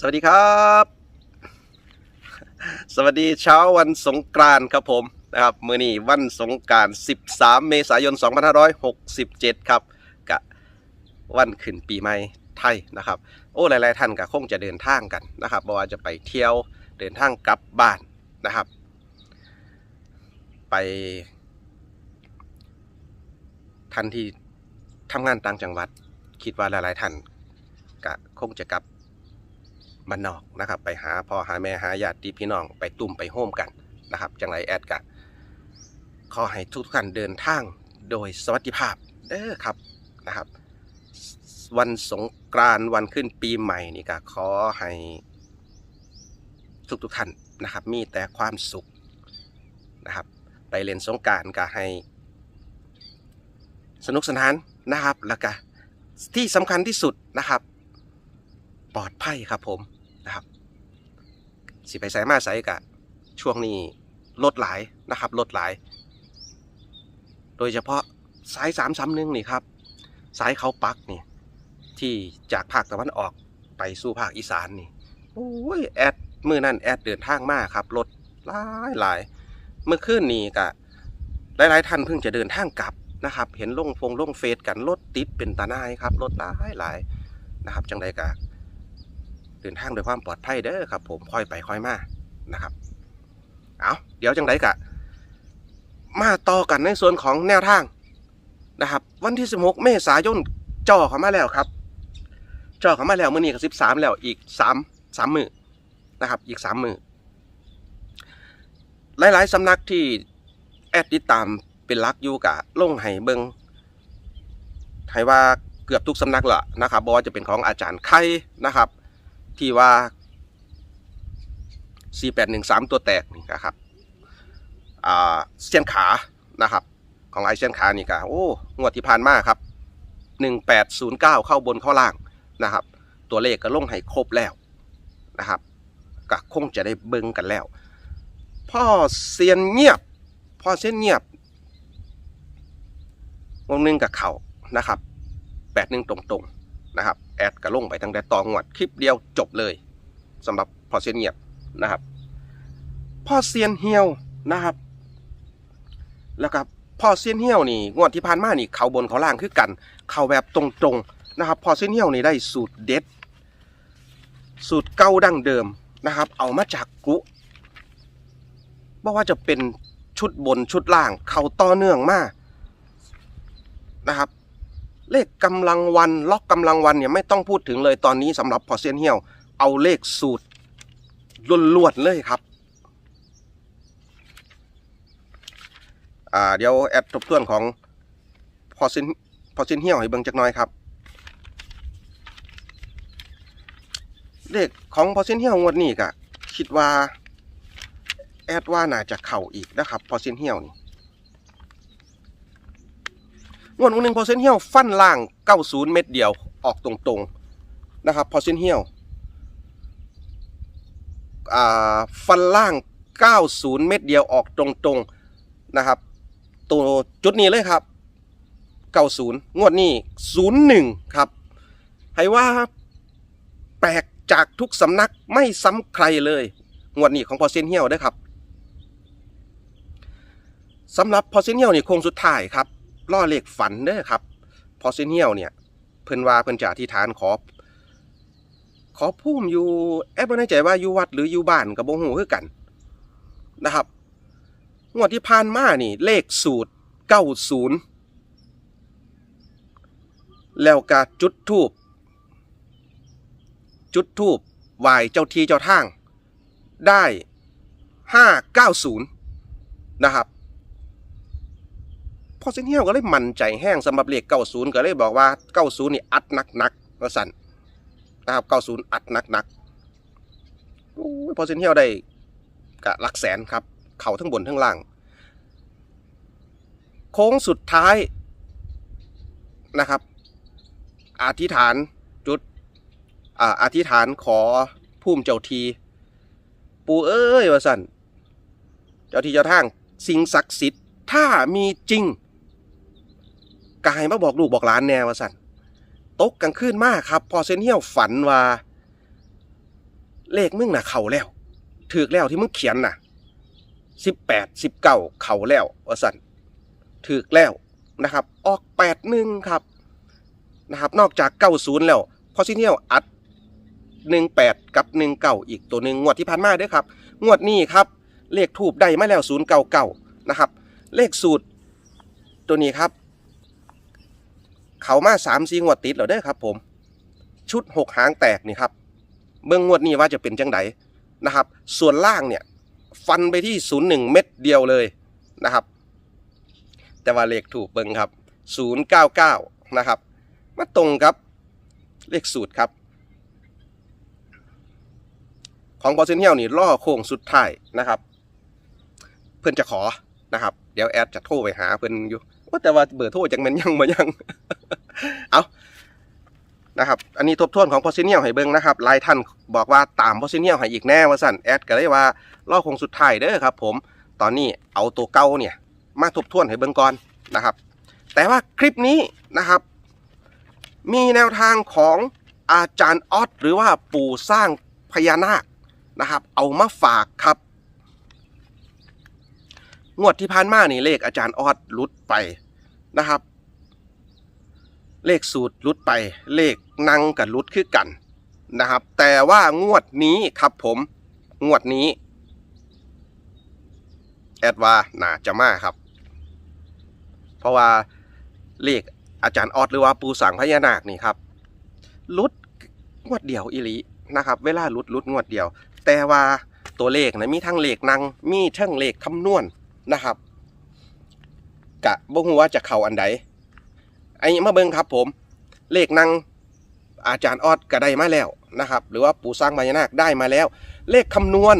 สวัสดีครับ สวัสดีเช้าวันสงกรานต์ครับผมนะครับมือนี้วันสงกราร13 เมษายน 2567 ครับกะวันขึ้นปีใหม่ไทยนะครับ โอ้หลาย ๆ ท่านก็คงจะเดินทางกันนะครับบ่ว่าจะไปเที่ยวเดินทางกลับบ้านนะครับ ไปท่านที่ทำงานต่างจังหวัด คิดว่าหลาย ๆ ท่านก็คงจะกลับ บ้านนอกนะครับ ไปหาพ่อหาแม่หาญาติพี่น้องไปตุ่มไปโฮมกันนะครับ จังไรแอดกะขอให้ทุกท่านเดินทางโดยสวัสดิภาพเด้อครับนะครับ วันสงกรานต์วันขึ้นปีใหม่นี่ก็ขอให้ทุกทุกท่านนะครับ มีแต่ความสุขนะครับ ไปเล่นสงกรารก็ให้ สนุกสนานนะครับแล้วก็ที่สำคัญที่สุดนะครับ ปลอดภัยครับผม นะครับ สิไปใส่มาใส่กะช่วงนี้ลดหลายนะครับลดหลาย โดยเฉพาะสายสามสามหนึ่งนี่ครับ สายเขาปักนี่ ที่จากภาคตะวันออกไปสู่ภาคอีสานนี่โอ้ยแอดมือนั่นแอดเดินทางมากครับรถหลายหลายเมื่อคืนนี้กะหลายๆท่านเพิ่งจะเดินทางกลับนะครับ เห็นลงฟงลงเฟซกันรถติดเป็นตาหน้ายครับรถหลายหลายนะครับ จังใดกะ เดินทางด้วยความปลอดภัยเด้อครับ ผมค่อยไปค่อยมานะครับ เอาเดี๋ยวจังไดกะ มาต่อกันในส่วนของแนวทางนะครับ วันที่ 16 เมษายนจ่อเข้ามาแล้วครับจ่อเข้ามาแล้วมื้อนี้ก็13 แล้วอีก 3 3มื้อนะครับ อีก 3 มื้อหลาย ๆสำนักที่แอดติดตามเป็นลักอยู่กะลงให้เบิงให้ว่าเกือบทุกสำนักละนะครับบ่ว่าจะเป็นของอาจารย์ไข่นะครับ ที่ว่า 4813 ตัวแตกนี่นะครับเส้นขานะครับ ของไอเส้นขานี่ก็โอ้งวดที่ผ่านมาครับ 1809 เข้าบนเข้าล่างนะครับ ตัวเลขก็ลงให้ครบแล้วนะครับก็คงจะได้เบิ่งกันแล้ว พ่อเซียนเงียบ พ่อเส้นเงียบวงหนึ่งกับเขานะครับแปดหนึ่งตรงๆนะครับ แอดกระลงไปตั้งแต่ตองวดคลิปเดียวจบเลยสำหรับพอเซียนเงียบนะครับพ่อเซียนเฮียวนะครับ แล้วก็พ่อเซียนเฮียวนี่งวดที่ผ่านมานี่เขาบนเขาล่างคือกัน เขาแบบตรงๆนะครับพ่อเซียนเฮียวนี่ได้สูตรเด็ด สูตรเก่าดั้งเดิมนะครับ เอามาจากกุบอกว่าจะเป็นชุดบนชุดล่าง เขาต่อเนื่องมากนะครับ เลขกำลังวันล็อกกำลังวันเนี่ยไม่ต้องพูดถึงเลยตอนนี้สำหรับพอเซียนเฮียวเอาเลขสูตรล้วนๆเลยครับอ่าเดี๋ยวแอดทบทวนของพอเซียนพอเซียนเฮียวให้เบิ่งจักหน่อยครับเลขของพอเซียนเฮียวงวดนี้ก็คิดว่าแอดว่าน่าจะเข่าอีกนะครับพอเซียนเฮียวนี่ งวดวันหนึ่งพอเซนเฮียวฟันล่าง90เม็ดเดียวออกตรงๆนะครับพอเซนเฮียวฟันล่าง 90 เม็ดเดียวออกตรงๆนะครับ ตัวจุดนี้เลยครับ 90 งวดนี้ 01 ครับ ให้ว่าแปลกจากทุกสำนักไม่ซ้ำใครเลย งวดนี้ของพอเซนเฮียวเด้ครับสำหรับพอเซนเฮียวนี่โค้งสุดท้ายครับ ล่อเลขฝันเด้อครับพอเซนเฮียวเนี่ยเพิ่นว่าเพิ่นจะอธิษฐานขอ ขอพุ่มอยู่แอบบ่แน่ใจว่าอยู่วัดหรืออยู่บ้านกับบ่ฮู้คือกันนะครับงวดที่ผ่านมานี่ เลขสูตร90แล้วก็จุดทูบจุดทูบไหวเจ้าทีเจ้าทาง ได้590นย์นะครับ อเซนเฮียวก็เลยมั่นใจแห้งสำหรับเลข90ก็เลยบอกว่า90นี่อัดหนักๆว่าสั่นนะครับ90อัดหนักๆโอ้ยพอเซนเฮียวได้กะหลักแสนครับ เข่าทั้งบนทั้งล่าง โค้งสุดท้ายนะครับอธิษฐานจุดอ่าอธิษฐานขอพุ่มเจ้าที ปูเอ้ยว่าสั่นเจ้าที่เจ้าทาง สิ่งศักดิ์สิทธิ์ถ้ามีจริง กายมาบอกลูกบอกหลานแนวว่าสันตกกลางคืนมากครับ พอเซนเฮียวฝันว่า เลขมึงน่ะเข่าแล้วถือแล้วที่มึงเขียนน่ะสิบแปดสิบเก้าเข่าแล้วว่าสันถือแล้วนะครับ ออกแปดหนึ่งครับนะครับ นอกจากเก้าศูนย์แล้วพอเซิเนียลอัดหนึ่งแปดกับหนึ่งเก้าอีกตัวหนึ่งงวดที่ผ่านมาด้อครับ งวดนี้ครับ เลขทูบได้มาแล้วศูนย์เก้าเก้านะครับ เลขสูตรตัวนี้ครับ เขามาสามสี่งวดติดแล้วเด้อครับ ผม ชุดหกหางแตกนี่ครับ เบื้องงวดนี้ว่าจะเป็นจังไดนะครับ ส่วนล่างเนี่ย ฟันไปที่ศูนย์หนึ่งเม็ดเดียวเลยนะครับ แต่ว่าเลขถูกเบิ้งครับศูนย์เก้าเก้านะครับ มาตรงครับ เลขสูตรครับ ของบอสเซนเฮียลนี่ล่อโค้งสุดท้ายนะครับ เพื่อนจะขอนะครับ เดี๋ยวแอดจะโทรไปหาเพื่อนอยู่ว่าแต่ว่าเบอร์โทรจังมันยังมายัง เอานะครับ อันนี้ทบทวนของพอซิเนียลให้เบิ่งนะครับหลายท่านบอกว่าตามพอซิเนียลให้อีกแน่ว่าสั่นแอดก็เลยว่าล่อคงสุดท้ายเด้อครับ ผม ตอนนี้เอาตัวเก่าเนี่ย มาทบทวนให้เบิ่งก่อนนะครับ แต่ว่าคลิปนี้นะครับ มีแนวทางของอาจารย์ออสหรือว่าปู่สร้างพญานาคนะครับ เอามาฝากครับ งวดที่ผ่านมานี่เลขอาจารย์ออสหลุดไปนะครับ เลขสูตรลุดไป เลขนั่งกับลุดคือกันนะครับ แต่ว่างวดนี้ครับผมงวดนี้ แอดว่าน่าจะมาครับ เพราะว่าเลขอาจารย์ออดหรือว่าปูสังพญานาคนี่ครับลุดงวดเดียวอีหลีนะครับ เวลาลุดลุดงวดเดียว แต่ว่าตัวเลขนะมีทั้งเลขนั่งมีทั้งเลขคำนวณนะครับ กะบ่ฮู้ว่าจะเข้าอันใด ไอ้มาเบิงครับผม เลขนังอาจารย์ออดก็ได้มาแล้วนะครับ หรือว่าปู่สร้างพญานาคได้มาแล้ว เลขคำนวณ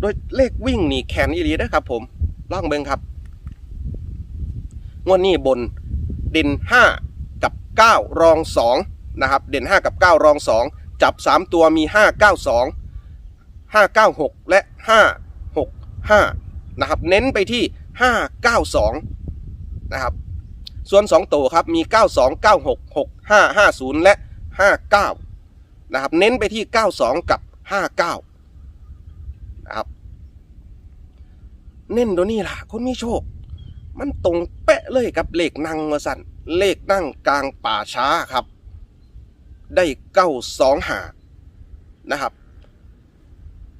โดยเลขวิ่งนี่แขนอีหลีนะครับผมลองเบิงครับ งวดนี้บนเด่น5 กับ 9 รอง 2 นะครับ เด่น 5 กับ 9 รอง 2 จับ 3 ตัวมี 5 9 2 5 9 6 และ 5 6 5 นะครับ เน้นไปที่ 5 9 2 นะครับ ส่วน2ตัวครับมี 92 96 65 50 และ 59 นะครับ เน้นไปที่ 92 กับ 59 นะครับ เน้นตัวนี้ล่ะ คนมีโชค มันตรงเป๊ะเลยกับเลขนั่งมาสั่นเลขนั่งกลางป่าช้าครับ ได้เก้าสองหานะครับ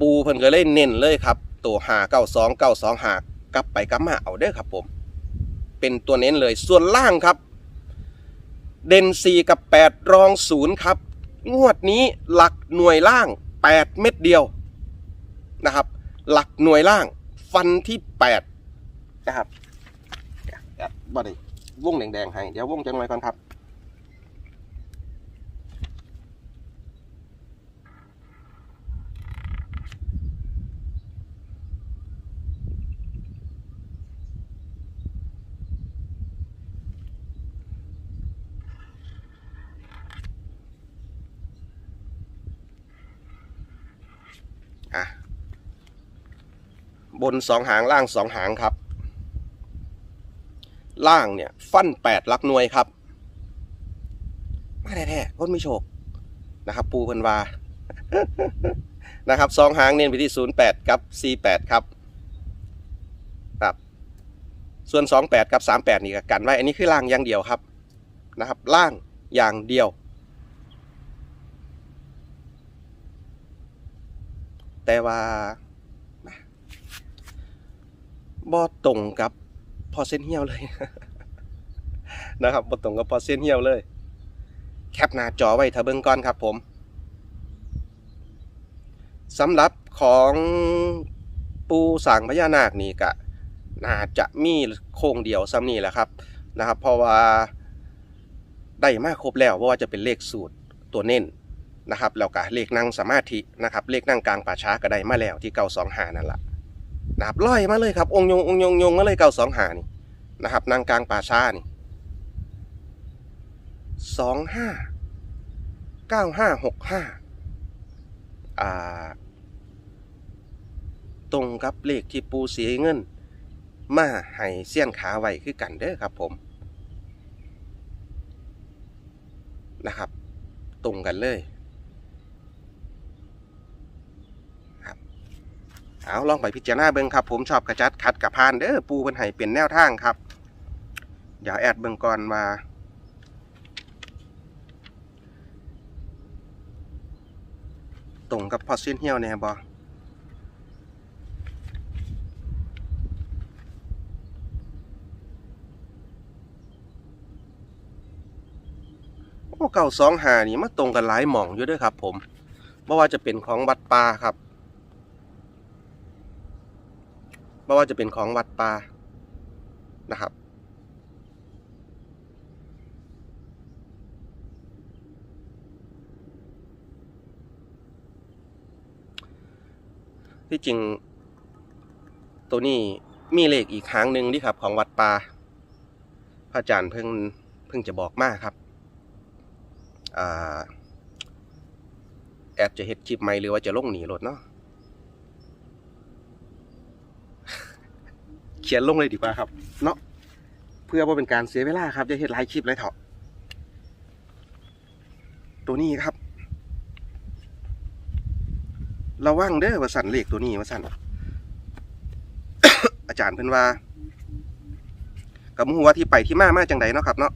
ปูเพิ่นก็เลยเน้นเลยครับ ตัวหาเก้าสองเก้าสองหากลับไปกลับมาเอาเด้อครับผม เป็นตัวเน้นเลย ส่วนล่างครับ เด่นสี่กับแปดรองศูนย์ครับ งวดนี้หลักหน่วยล่างแปดเม็ดเดียวนะครับ หลักหน่วยล่าง ฟันที่แปดนะครับแอดบ่ได้วงแดงๆให้ เดี๋ยววงจังไรก่อนครับ อะ บนสองหางล่างสองหางครับ ล่างเนี่ย ฟันแปดลักหน่วยครับ มาแท้ๆคนไม่โชคนะครับ ปูเพันวานะครับสองหางเน้นไปที่ศูนย์แปดกับสี่แปดครับครับ ส่วนสองแปดกับสามแปดนี่กกันไว้ อันนี้คือล่างอย่างเดียวครับนะครับ ล่างอย่างเดียวแต่ว่า บ่ตรงกับพอเส้นเหี่ยวเลยนะครับบ่ตรงกับพอเส้นเหี่ยวเลย แคปหน้าจอไว้ถ้าเบิ่งก่อนครับผมสำหรับของปูสางพญานาคนี่ก็น่าจะมีโครงเดียวซ้ำนี่แหละครับนะครับ เพราะว่าได้มาครบแล้วเพราะว่าจะเป็นเลขสูตรตัวเน้นนะครับแล้วก็เลขนั่งสมาธินะครับ เลขนั่งกลางป่าช้าก็ได้มาแล้วที่เก้าสองหานั่นแหละ นะครับลอยมาเลยครับ องยงองยงยงมาเลยเก้าสองหานี่นะครับนางกลางป่าช้านี่สองห้าเก้าห้าหกห้าอ่า ตรงกับเลขที่ปูเสียเงิน มาให้เสี้ยนขาไว้คือกันเด้อครับผมนะครับ ตรงกันเลย เอาลองไปพิจารณาเบิ่งครับ ผมชอบกระจัดขัดกับพานเด้อปูเพิ่นให้เป็นแนวทางครับเดี๋ยวแอดเบิ่งก่อนว่าตรงกับพอสิ้นเหี่ยวแน่บอ้เก่าสองหานี่มาตรงกันหลายหม่องอยู่ด้วยครับ ผมบ่ว่าจะเป็นของวัดป่าครับ บ่ว่าจะเป็นของวัดป่านะครับ ที่จริง ตัวนี้มีเลขอีกครั้งหนึ่งที่ครับ ของวัดป่าพระอาจารย์เพิ่งเพิ่งจะบอกมากครับอแอดจะเฮ็ดคลิปไหมหรือว่าจะลงหนีรถเนาะ ขียนลงเลยดีกว่าครับ เนาะเพื่อว่าเป็นการเสียเวลาครับจะเฮ็ดหลายคลิปเลยเถอะตัวนี้ครับระวังเด้อว่าสั่นเลขตัวนี้ว่าสั่นอาจารย์เพิ่นว่ากับหัวาที่ไปที่มามาจังไดเนาะครับเนาะ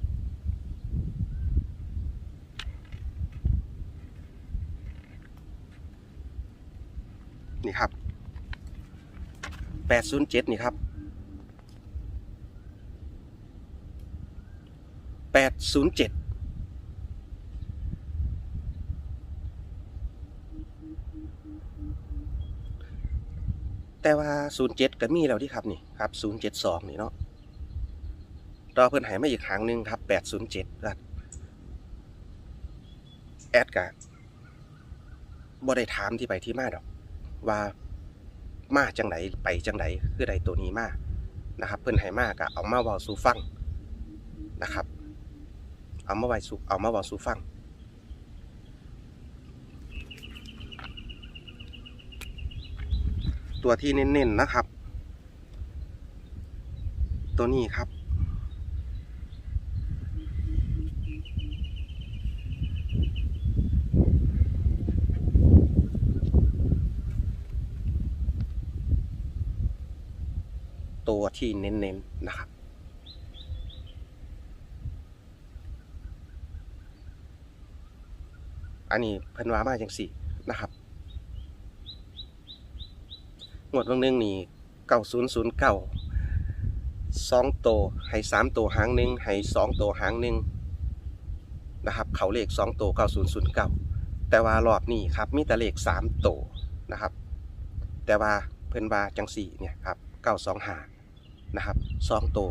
นี่ครับแปดศูนย์เจ็ดนี่ครับ แปดศูนย์เจ็ดแต่ว่า 07 ก็มีแล้วที่ครับนี่ครับ 072 นี่เนาะรอเพิ่นหายมาอีกครั้งหนึ่งครับ 807ครับแอดกะบ่ได้ถามที่ไปที่มาดอก ว่ามาจังไดไปจังไดคือใดตัวนี้มานะครับ เพิ่นให้มากะเอามาเว้าสู่ฟังนะครับ เอามาไว้สู่เอามาเว้าสู่ฟังตัวที่เน้นๆนะครับ ตัวนี้ครับ ตัวที่เน้นๆนะครับ อันนี้เพิ่นว่ามาจังสี่นะครับงวดวันหนึ่งนี่เก้าศูนย์ศูนย์เก้าสองโตวให้สามโตวหางหนึ่งให้สองโตวหางหนึ่งนะครับเขาเลขสองโตเก้าศูนย์ศูนย์เก้าแต่ว่ารอบนี้ครับมีแต่เลขสามโตวนะครับ แต่ว่าเพิ่นว่าจังสี่เนี่ยครับเก้าสองหานะครับสองโตว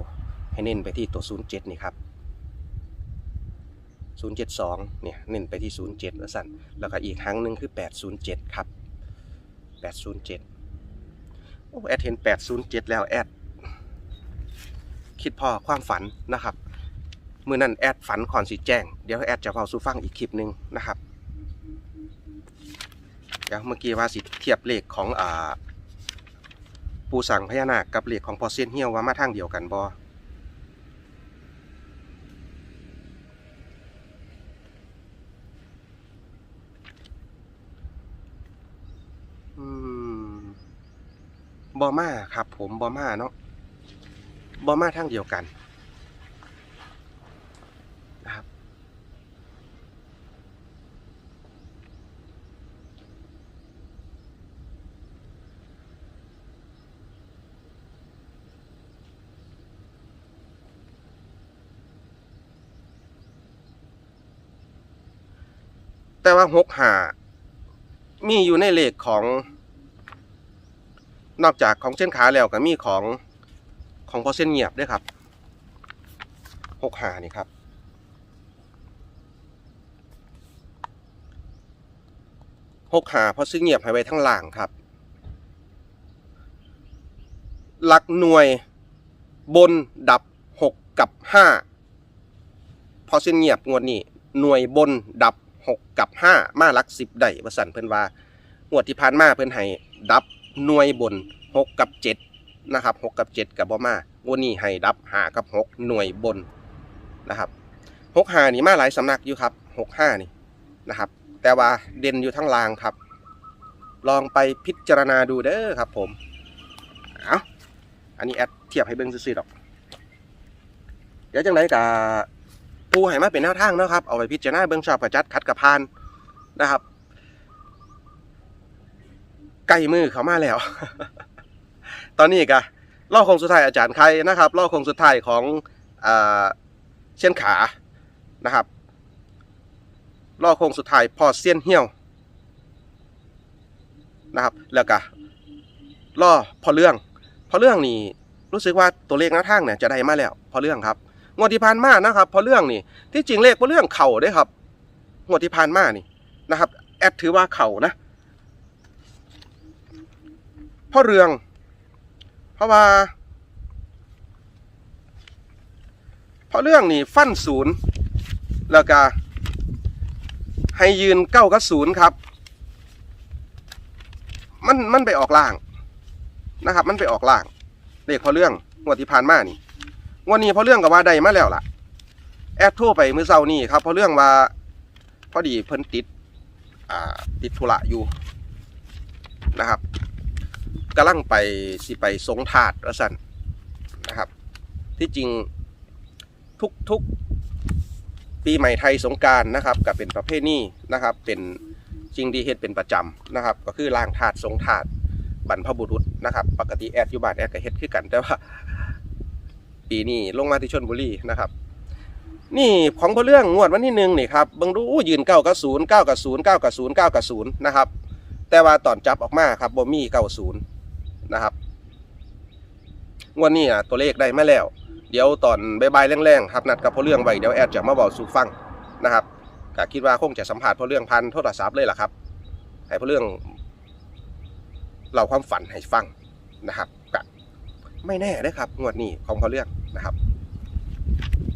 ให้เน้นไปที่ตัวศูนย์เจ็ดนี่ครับ ศูนย์เนี่ยเน้นไปที่ศูนย์เจ็ดแล้วสั่นแล้วก็อีกครั้งหนึ่งคือแปดศูนย์เจ็ดครับแปดศูนย์เจ็ดโอ้แอดเห็น 807 แล้วแอด คิดพอความฝันนะครับเมื่อนั้นแอดฝันก่อนสิแจ้ง เดี๋ยวแอดจะเฝ้าสู้ฟังอีกคลิปหนึ่งนะครับเดี๋ยวเมื่อกี้ว่าสิเทียบเลขของอ่าปูสังพญานาคกับเลขของพอเซนเฮียวว่ามาทางเดียวกันบออืม บอมาครับ ผมบอมาเนาะบอมาทางเดียวกันนะครับแต่ว่าหกหามีอยู่ในเลขของ นอกจากของเส้นขาแล้วก็มีของของพอเส้นเงียบด้วยครับหกหานี่ครับ หกหาพอเส้นเงียบให้ไว้ทั้งหล่างครับ หลักหน่วยบนดับหกกับห้าพอเส้นเงียบงวดนี้หน่วยบนดับหกกับห้ามาลักสิบได้ประสันเพิ่นว่างวดที่ผ่านมาเพิ่นให้ดับ หน่วยบนหกกับเจ็ดนะครับหกกับเจ็ดกับบอมาวันนี้ให้ดับหากับหกหน่วยบนนะครับหกห้านี่มาหลายสำนักอยู่ครับหกห้านี่นะครับ แต่ว่าเด่นอยู่ทั้งลางครับ ลองไปพิจารณาดูเด้อครับผมเอาอันนี้แอดเทียบให้เบิ่งซื่อๆดอก เดี๋ยวจังไรกับปูให้มาเป็นแนวทางนะครับ เอาไปพิจารณาเบิ่งชอบกับจัดคัดกับพานนะครับ ใกล้มือเขามาแล้ว ตอนนี้ก็ล่อคงสุดท้ายอาจารย์ใครนะครับล่อคงสุดท้ายของอ่าเช่นขานะครับล่อคงสุดท้ายพอเซียนเหี่ยวนะครับ แล้วก็ล่อพอเรื่องพอเรื่องนี่รู้สึกว่าตัวเลขแนวทางเนี่ยจะได้มาแล้ว พอเรื่องครับงวดที่ผ่านมานะครับ พอเรื่องนี่ที่จริงเลขพอเรื่องเข่าด้ครับงวดที่ผ่านมานี่นะครับ แอดถือว่าเข่านะ พ่อเรือง เพราะว่าพ่อเรื่องนี่ฟันศูนย์แล้วก็ให้ยืนเก้ากับศูนย์ครับ มันมันไปออกล่างนะครับ มันไปออกล่างเลขพอเรื่องงวดที่ผ่านมานี่งวดนี้พอเรื่องกับว่าใดมาแล้วล่ะ แอดโทรไปมือเช้านี่ครับพอเรื่องว่าพอดีเพิ่นติด อ่า ติดธุระอยู่นะครับ กำลังไปสิไปสงถาดว่าสันนะครับ ที่จริงทุกทุกปีใหม่ไทยสงการนะครับก็เป็นประเภทนี้นะครับ เป็นจริงดีเฮ็ดเป็นประจำนะครับ ก็คือล้างถาดสงถาดบรรพบุรุษนะครับ ปกติแอดอยู่บ้านแอดก็เฮ็ดคือกัน แต่ว่า ปีนี้ลงมาที่ชนบุรีนะครับ นี่ของพอเรื่องงวดวันที่หนึ่งนี่ครับเบิ่งดูยืนเก้ากับศูนย์เก้ากับศูนย์เก้ากับศูนย์เก้ากับศูนย์นะครับ แต่ว่าตอนจับออกมาครับบ่มีเก้าศูนย์ นะครับงวดนี้อะตัวเลขได้มาแล้ว เดี๋ยวตอนบายๆแรงๆครับนัดกับพ่อเรื่องไว้เดี๋ยวแอดจะมาบอกสู่ฟังนะครับก็คิดว่าคงจะสัมผัสพ่อเรื่องพันโทรศัพท์เลยล่ะครับให้พ่อเรื่องเราความฝันให้ฟังนะครับก็ไม่แน่นะครับ งวดนี้ของพ่อเรื่องนะครับ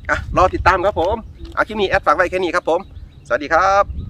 อะรอติดตามครับผมอาคลิปนี้แอดฝากไว้แค่นี้ครับผม สวัสดีครับ